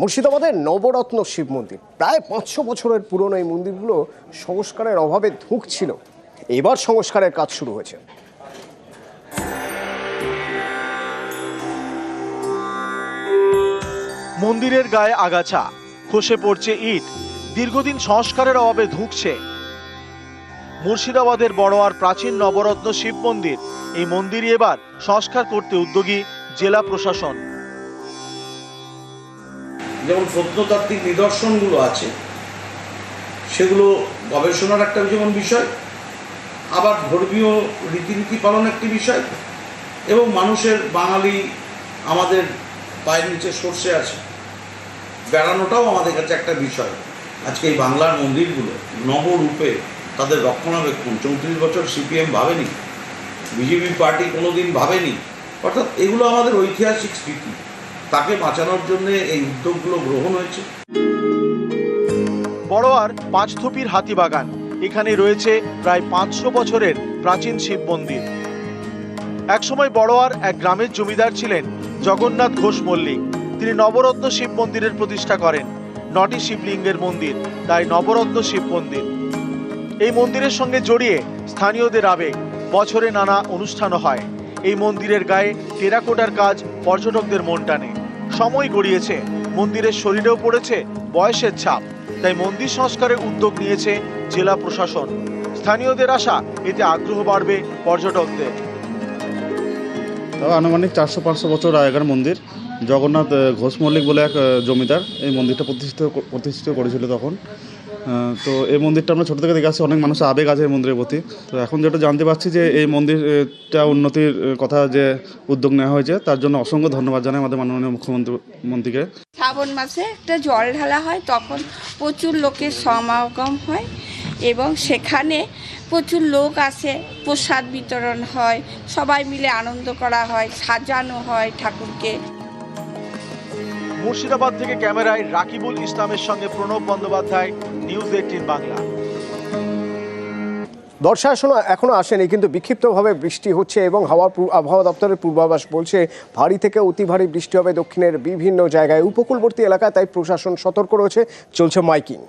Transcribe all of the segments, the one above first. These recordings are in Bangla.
মুর্শিদাবাদের নবরত্ন শিব মন্দির। প্রায় পাঁচশো বছরের পুরনো এই মন্দিরগুলো সংস্কারের অভাবে ধুঁকছিল। এবার সংস্কারের কাজ শুরু হয়েছে। মন্দিরের গায়ে আগাছা, খসে পড়ছে ইট, দীর্ঘদিন সংস্কারের অভাবে ধুঁকছে। মুর্শিদাবাদের বড়োয়ার প্রাচীন নবরত্ন শিব মন্দির, এই মন্দিরই এবার সংস্কার করতে উদ্যোগী জেলা প্রশাসন। যেমন প্রত্নতাত্ত্বিক নিদর্শনগুলো আছে, সেগুলো গবেষণার একটা যেমন বিষয়, আবার ধর্মীয় রীতিনীতি পালন একটি বিষয়, এবং মানুষের বাঙালি আমাদের পায়ের নিচে সর্ষে আছে। বেড়ানোটাও আমাদের কাছে একটা বিষয়। আজকে এই বাংলার মন্দিরগুলো নবরূপে তাদের রক্ষণাবেক্ষণ, চৌত্রিশ বছর সিপিএম ভাবেনি, বিজেপি পার্টি কোনোদিন ভাবেনি, অর্থাৎ এগুলো আমাদের ঐতিহাসিক স্মৃতি। তাকে বাঁচানোর জন্য এই উদ্যোগগুলো গ্রহণ হয়েছে। বড়োয়ার পাঁচথপির হাতিবাগান এখানে রয়েছে প্রায় পাঁচশো বছরের প্রাচীন শিব মন্দির। একসময় বড়োয়ার এক গ্রামের জমিদার ছিলেন জগন্নাথ ঘোষ মল্লিক। তিনি নবরত্ন শিব মন্দিরের প্রতিষ্ঠা করেন। নটি শিবলিঙ্গের মন্দির, তাই নবরত্ন শিব মন্দির। এই মন্দিরের সঙ্গে জড়িয়ে স্থানীয়দের আবেগ। বছরে নানা অনুষ্ঠানও হয়। এই মন্দিরের গায়ে টেরাকোটার কাজ পর্যটকদের মন টানে। সময় গড়িয়েছে। মন্দিরের শরীরেও পড়েছে বয়সের ছাপ। তাই মন্দির সংস্কারের উদ্যোগ নিয়েছে জেলা প্রশাসন। স্থানীয়দের আশা, এতে আগ্রহ বাড়বে পর্যটকদের। আনুমানিক চারশো পাঁচশো বছর আগেকার মন্দির। জগন্নাথ ঘোষ মল্লিক বলে এক জমিদার এই মন্দিরটা প্রতিষ্ঠিত প্রতিষ্ঠিত করেছিল তখন। তো এই মন্দিরটা আমরা ছোটো থেকে দেখে আসছি, অনেক মানুষের আবেগ আছে এই মন্দিরের প্রতি। তো এখন যেটা জানতে পারছি যে এই মন্দিরটা উন্নতির কথা যে উদ্যোগ নেওয়া হয়েছে, তার জন্য অসংখ্য ধন্যবাদ জানাই আমাদের মাননীয় মুখ্যমন্ত্রী, মন্ত্রীকে। শ্রাবণ মাসে একটা জল ঢালা হয়, তখন প্রচুর লোকের সমাগম হয় এবং সেখানে প্রচুর লোক আসে, প্রসাদ বিতরণ হয়, সবাই মিলে আনন্দ করা হয়, সাজানো হয় ঠাকুরকে। মুর্শিদাবাদ থেকে ক্যামেরায় রাকিবুল ইসলামের সঙ্গে প্রণব বন্দ্যোপাধ্যায় নিউজ এইটিন বাংলা। বর্ষা এখনও এখনও আসেনি কিন্তু বিক্ষিপ্তভাবে বৃষ্টি হচ্ছে এবং হাওয়া আবহাওয়া দপ্তরের পূর্বাভাস বলছে ভারী থেকে অতি ভারী বৃষ্টি হবে দক্ষিণের বিভিন্ন জায়গায়। উপকূলবর্তী এলাকায় তাই প্রশাসন সতর্ক রয়েছে চলছে মাইকিং।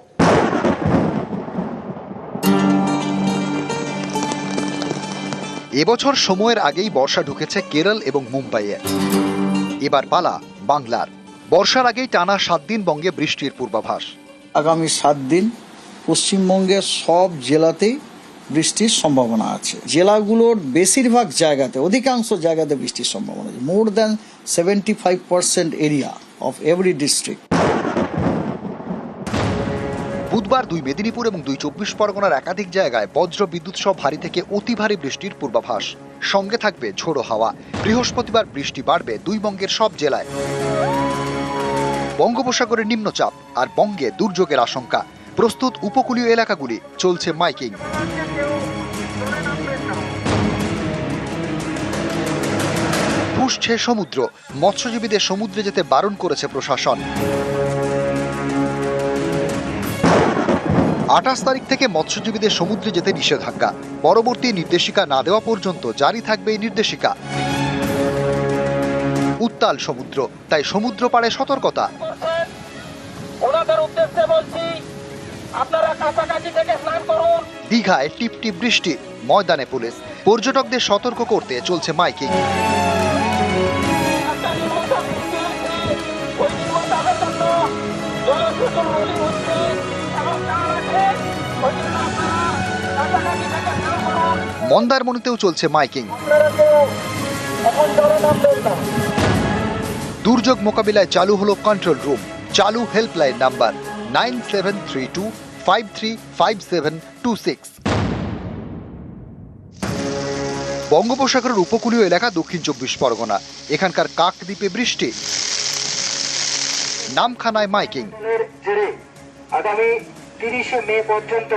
এবছর সময়ের আগেই বর্ষা ঢুকেছে কেরল এবং মুম্বাইয়ে। এবার পালা বাংলার। বর্ষার আগেই টানা সাত দিন বঙ্গে বৃষ্টির পূর্বাভাস। আগামী সাত দিন পশ্চিমবঙ্গের সব জেলাতেই বৃষ্টির সম্ভাবনা আছে। জেলাগুলোর বেশিরভাগ জায়গাতে অধিকাংশ জায়গাতে বৃষ্টির সম্ভাবনা আছে। More than seventy five percent area of every district বুধবার দুই মেদিনীপুর এবং দুই চব্বিশ পরগনার একাধিক জায়গায় বজ্র বিদ্যুৎ সহ ভারী থেকে অতি ভারী বৃষ্টির পূর্বাভাস। সঙ্গে থাকবে ঝোড়ো হাওয়া। বৃহস্পতিবার বৃষ্টি বাড়বে দুই বঙ্গের সব জেলায়। বঙ্গোপসাগরের নিম্নচাপ আর বঙ্গে দুর্যোগের আশঙ্কা। প্রস্তুত উপকূলীয় এলাকাগুলি, চলছে মাইকিং। ফুসছে সমুদ্র, মৎস্যজীবীদের সমুদ্রে যেতে বারণ করেছে প্রশাসন। আঠাশ তারিখ থেকে মৎস্যজীবীদের সমুদ্রে যেতে নিষেধাজ্ঞা। পরবর্তী নির্দেশিকা না দেওয়া পর্যন্ত জারি থাকবে এই নির্দেশিকা। উত্তাল সমুদ্র, তাই সমুদ্র পাড়ে সতর্কতা। উদ্দেশ্যে বলছি, আপনারা কাছাকাছি থেকে স্নান করুন। দীঘায় টিপ টিপ বৃষ্টি, ময়দানে পুলিশ। পর্যটকদের সতর্ক করতে চলছে মাইকিং। মন্দারমণিতেও চলছে মাইকিং। দুর্যোগ মোকাবিলায় চালু হলো কন্ট্রোল রুম চালু helpline number nine seven three two five three five seven two six. বঙ্গোপসাগরের উপকূলীয় এলাকা দক্ষিণ চব্বিশ পরগনা। এখানকার কাকদ্বীপে বৃষ্টি। নামখানায় মাইকিং। আগামী তিরিশে মে পর্যন্ত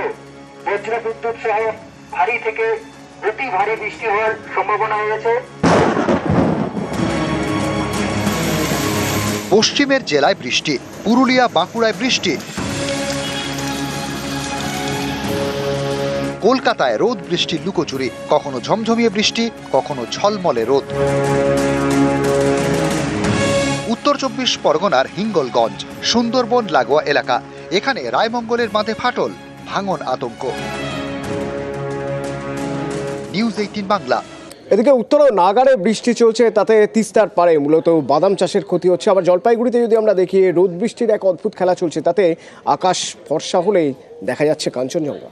বজ্রবিদ্যুৎ সহ ভারী থেকে অতি ভারী বৃষ্টি হওয়ার সম্ভাবনা রয়েছে। পশ্চিমের জেলায় বৃষ্টি, পুরুলিয়া বাঁকুড়ায় বৃষ্টি। কলকাতায় রোদ, বৃষ্টির লুকোচুরি, কখনো ঝমঝমিয়ে বৃষ্টি, কখনো ঝলমলে রোদ। উত্তর চব্বিশ পরগনার হিঙ্গলগঞ্জ, সুন্দরবন, লাগোয়া এলাকা, এখানে রায়মঙ্গলের বাঁধে ফাটল, ভাঙন আতঙ্ক। News eighteen Bangla. এদিকে উত্তর নাগারে বৃষ্টি চলছে, তাতে তিস্তার পারে মূলত বাদাম চাষের ক্ষতি হচ্ছে। আবার জলপাইগুড়িতে যদি আমরা দেখি রোদ বৃষ্টির এক অদ্ভুত খেলা চলছে, তাতে আকাশ ফর্সা হলেই দেখা যাচ্ছে কাঞ্চনজঙ্ঘা।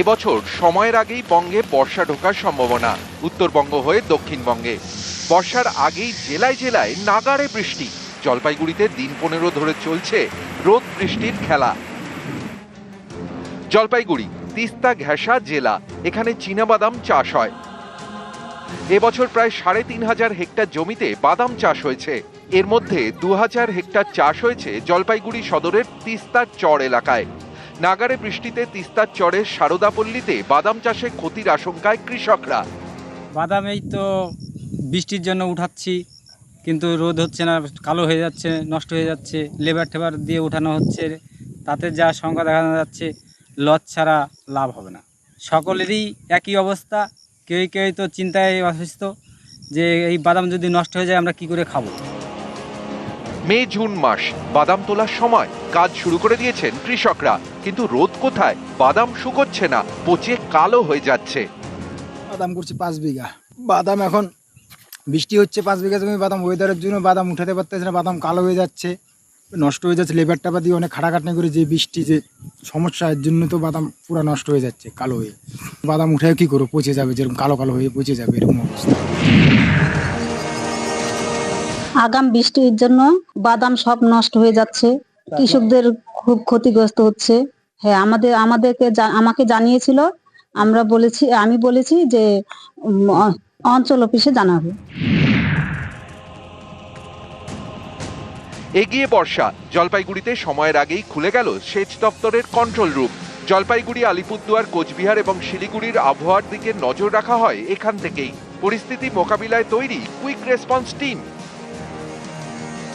এবছর সময়ের আগেই বঙ্গে বর্ষা ঢোকার সম্ভাবনা, উত্তরবঙ্গ হয়ে দক্ষিণবঙ্গে। বর্ষার আগেই জেলায় জেলায় নাগাড়ে বৃষ্টি। জলপাইগুড়িতে দিন পনেরো ধরে চলছে রোদ বৃষ্টির খেলা। জলপাইগুড়ি, তিস্তা ঘেঁষা জেলা, এখানে চীনাবাদাম চাষ হয়। এবছর প্রায় সাড়ে তিন হাজার হেক্টর জমিতে বাদাম চাষ হয়েছে। এর মধ্যে দু হাজার হেক্টর চাষ হয়েছে জলপাইগুড়ি সদরের তিস্তার চর এলাকায়। নাগারে বৃষ্টিতে তিস্তার চরের সারদাপল্লীতে বাদাম চাষে ক্ষতির আশঙ্কায় কৃষকরা। বাদাম এই তো বৃষ্টির জন্য উঠাচ্ছি। কিন্তু রোদ হচ্ছে না কালো হয়ে যাচ্ছে নষ্ট হয়ে যাচ্ছে লেবার টেবার দিয়ে উঠানো হচ্ছে তাতে যা সংখ্যা দেখানো যাচ্ছে লজ ছাড়া লাভ হবে না। সকলেরই একই অবস্থা কেউ কেউ তো চিন্তায় অসুস্থ যে এই বাদাম যদি নষ্ট হয়ে যায় আমরা কি করে খাব? মে জুন মাস বাদাম তোলার সময় কাজ শুরু করে দিয়েছেন কৃষকরা কিন্তু রোদ কোথায়? বাদাম শুকোচ্ছে না পচে কালো হয়ে যাচ্ছে। বাদাম করছি পাঁচ বিঘা। বাদাম এখন বৃষ্টি হচ্ছে, পাঁচ বিঘা জমি বাদাম ওয়েদারের জন্য বাদাম উঠাতে পারতেছে না, বাদাম কালো হয়ে যাচ্ছে, নষ্ট হয়ে যাচ্ছে, লেবার টাবা দিয়ে অনেক খাটাখাটনি করে যে বৃষ্টি, যে সমস্যা এর জন্য তো বাদাম পুরো নষ্ট হয়ে যাচ্ছে, কালো হয়ে। বাদাম উঠে কী করব, পচে যাবে, যেরকম কালো কালো হয়ে পচে যাবে, এরকম অবস্থা। আগাম বৃষ্টির জন্য বাদাম সব নষ্ট হয়ে যাচ্ছে, কৃষকদের খুব ক্ষতিগ্রস্ত হচ্ছে। হ্যাঁ আমাদের, আমাদেরকে আমাকে জানিয়েছিল, আমরা বলেছি, আমি বলেছি যে অঞ্চল অফিসে জানাবে এগিয়ে বর্ষা। জলপাইগুড়িতে সময়ের আগেই খুলে গেল সেচ দপ্তরের কন্ট্রোল রুম জলপাইগুড়ি আলিপুরদুয়ার কোচবিহার এবং শিলিগুড়ির আবহাওয়ার দিকে নজর রাখা হয় এখান থেকেই। পরিস্থিতি মোকাবিলায় তৈরি কুইক রেসপন্স টিম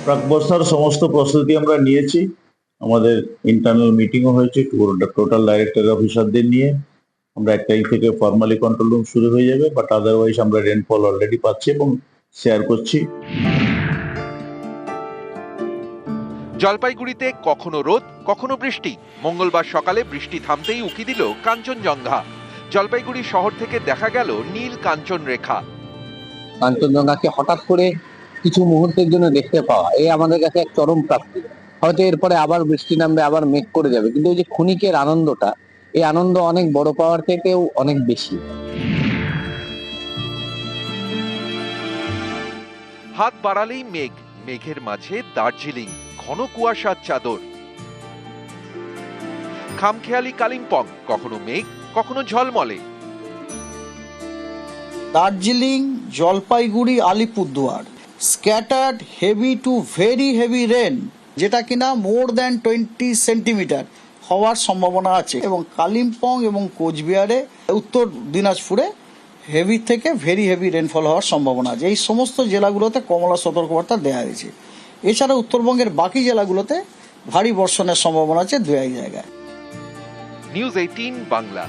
প্রাক বর্ষার সমস্ত প্রস্তুতি আমরা নিয়েছি। আমাদের ইন্টারনাল মিটিংও হয়েছে টোটাল ডাইরেক্টর অফিসারদের নিয়ে। আমরা এক তারিখ থেকে ফর্মালি কন্ট্রোল রুম শুরু হয়ে যাবে বাট আদারওয়াইজ আমরা রেনফল অলরেডি পাচ্ছি এবং শেয়ার করছি। জলপাইগুড়িতে কখনো রোদ কখনো বৃষ্টি। মঙ্গলবার সকালে বৃষ্টি থামতেই উকি দিল কাঞ্চনজঙ্ঘা। জলপাইগুড়ি শহর থেকে দেখা গেল নীল কাঞ্চন রেখা। কাঞ্চনজঙ্ঘাকে হঠাৎ করে কিছু মুহূর্তের জন্য দেখতে পাওয়া এই আমাদের কাছে এক চরম প্রাপ্তি। হয়তো এরপরে আবার বৃষ্টি নামবে আবার মেঘ করে যাবে কিন্তু ওই যে ক্ষণিকের আনন্দটা এই আনন্দ অনেক বড় পাওয়ার থেকেও অনেক বেশি। হাত বাড়ালেই মেঘ মেঘের মাঝে দার্জিলিং ঘন কুয়াশার চাদর। খামখেয়ালি কালিম্পং কখনো মেঘ কখনো ঝলমলে। Darjeeling Jalpaiguri Alipurduar. Scattered heavy to very heavy rain যেটা কিনা মোর দ্যান টোয়েন্টি সেন্টিমিটার। হওয়ার সম্ভাবনা আছে। এবং কালিম্পং এবং কোচবিহারে, উত্তর দিনাজপুরে হেভি থেকে ভেরি হেভি রেনফল হওয়ার সম্ভাবনা আছে। এই সমস্ত জেলাগুলোতে কমলা সতর্কবার্তা দেওয়া হয়েছে। এছাড়া উত্তরবঙ্গের বাকি জেলাগুলোতে ভারী বর্ষণের সম্ভাবনা আছে দু এক জায়গায়। News eighteen Bangla